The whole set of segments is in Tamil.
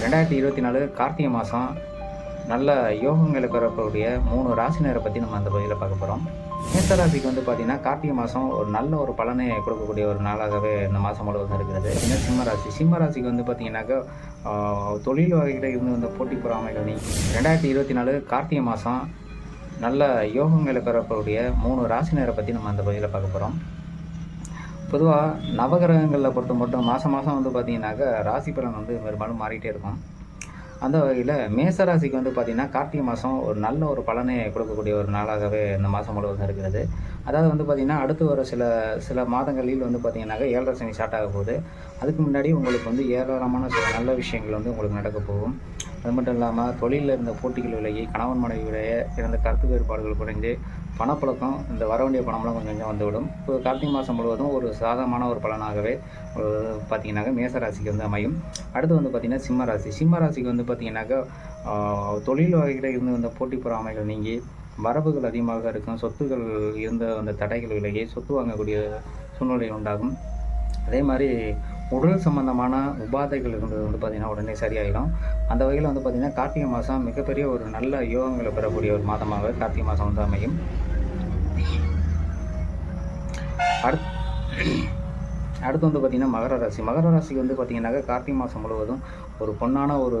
ரெண்டாயிரத்தி இருபத்தி நாலு கார்த்திகை மாதம் நல்ல யோகங்களை பெறக்கூடிய மூணு ராசினரை பற்றி நம்ம அந்த பகுதியில் பார்க்க போகிறோம் மேச ராசிக்கு வந்து பார்த்திங்கன்னா கார்த்திகை மாதம் ஒரு நல்ல ஒரு பலனை கொடுக்கக்கூடிய ஒரு நாளாகவே இந்த மாதம் முழுவதும் இருக்கிறது. இன்னும் சிம்ம ராசி. சிம்ம ராசிக்கு வந்து பார்த்திங்கனாக்கா தொழில் வகையில் இருந்து வந்த போட்டி பொறாமைகள் நீ ரெண்டாயிரத்தி இருபத்தி நாலு கார்த்திகை மாதம் நல்ல யோகங்களை பெறக்கூடிய மூணு ராசினரை பற்றி நம்ம அந்த பகுதியில் பார்க்க போகிறோம் பொதுவாக நவகிரகங்களில் பொறுத்த மட்டும் மாதம் மாதம் வந்து பார்த்தீங்கன்னாக்கா ராசி பலன் வந்து பெரும்பாலும் மாறிட்டே இருக்கும். அந்த வகையில் மேச ராசிக்கு வந்து பார்த்திங்கன்னா கார்த்திகை மாதம் ஒரு நல்ல ஒரு பலனை கொடுக்கக்கூடிய ஒரு நாளாகவே இந்த மாதம் முழுவதும் இருக்கிறது. அதாவது வந்து பார்த்திங்கன்னா அடுத்து வர சில சில மாதங்களில் வந்து பார்த்திங்கனாக்கா ஏழரை சனி ஸ்டார்ட் ஆக போகுது. அதுக்கு முன்னாடி உங்களுக்கு வந்து ஏராளமான சில நல்ல விஷயங்கள் வந்து உங்களுக்கு நடக்க போகும். அது மட்டும் இல்லாமல் தொழிலில் இருந்த போட்டிகள் விலகி கணவன் மனைவியுடைய இருந்த கருத்து வேறுபாடுகள் குறைஞ்சு பணப்பழக்கம் இந்த வர வேண்டிய பணம்லாம் கொஞ்சம் கொஞ்சம் வந்துவிடும். இப்போ கார்த்திகை மாதம் முழுவதும் ஒரு சாதகமான ஒரு பலனாகவே பார்த்தீங்கன்னாக்கா மேச ராசிக்கு வந்து அமையும். அடுத்து வந்து பார்த்திங்கன்னா சிம்ம ராசி. சிம்ம ராசிக்கு வந்து பார்த்திங்கனாக்கா தொழில் வகையில் இருந்து வந்த போட்டி பொறாமைகள் நீங்கி வரவுகள் அதிகமாக இருக்கும். சொத்துகள் இருந்த அந்த தடைகள் விலகி சொத்து வாங்கக்கூடிய சூழ்நிலை உண்டாகும். அதே மாதிரி உடல் சம்பந்தமான உபாதைகள் இருந்தது வந்து பார்த்திங்கன்னா உடனே சரியாயிடும். அந்த வகையில் வந்து பார்த்திங்கன்னா கார்த்திகை மாதம் மிகப்பெரிய ஒரு நல்ல யோகங்களை பெறக்கூடிய ஒரு மாதமாக கார்த்திகை மாதம் வந்து அமையும். அடுத் அடுத்து வந்து பார்த்திங்கன்னா மகர ராசி. மகர ராசிக்கு வந்து பார்த்திங்கனாக்கா கார்த்திகை மாதம் முழுவதும் ஒரு பொன்னான ஒரு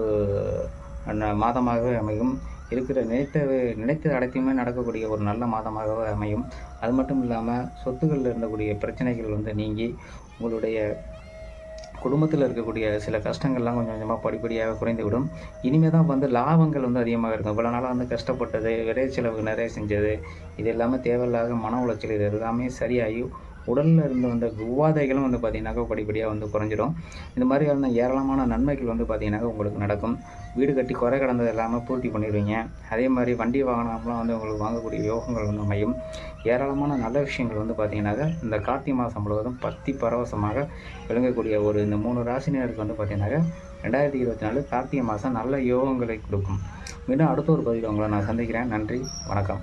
மாதமாகவே அமையும். இருக்கிற நினைத்த நினைத்த அனைத்தையுமே நடக்கக்கூடிய ஒரு நல்ல மாதமாகவே அமையும். அது மட்டும் இல்லாமல் சொத்துக்களில் இருந்தக்கூடிய பிரச்சனைகள் வந்து நீங்கி உங்களுடைய குடும்பத்தில் இருக்கக்கூடிய சில கஷ்டங்கள்லாம் கொஞ்சம் கொஞ்சமாக படிப்படியாக குறைந்துவிடும். இனிமேல் தான் வந்து லாபங்கள் வந்து அதிகமாக இருக்கும். இவ்வளோ நாளாக வந்து கஷ்டப்பட்டது விடை செலவு நிறைய செஞ்சது இது எல்லாமே தேவையில்லாத மன உளைச்சல் இது எல்லாமே சரியாகி உடலில் இருந்த வந்த உபாதைகளும் வந்து பார்த்திங்கனாக்கா படிப்படியாக வந்து குறைஞ்சிடும். இந்த மாதிரியான ஏராளமான நன்மைகள் வந்து பார்த்திங்கனாக்கா உங்களுக்கு நடக்கும். வீடு கட்டி குறை கடந்தது எல்லாமே பூர்த்தி பண்ணிடுவீங்க. அதே மாதிரி வண்டி வாகனம்லாம் வந்து உங்களுக்கு வாங்கக்கூடிய யோகங்கள் வந்து அமையும். ஏராளமான நல்ல விஷயங்கள் வந்து பார்த்திங்கனாக்கா இந்த கார்த்திகை மாதம் முழுவதும் பத்தி பரவசமாக விளங்கக்கூடிய ஒரு இந்த மூணு ராசினியருக்கு வந்து பார்த்திங்கனாக்கா ரெண்டாயிரத்தி இருபத்தி நாலு கார்த்திகை மாதம் நல்ல யோகங்களை கொடுக்கும். மீண்டும் அடுத்த ஒரு பதிவில் உங்களை நான் சந்திக்கிறேன். நன்றி. வணக்கம்.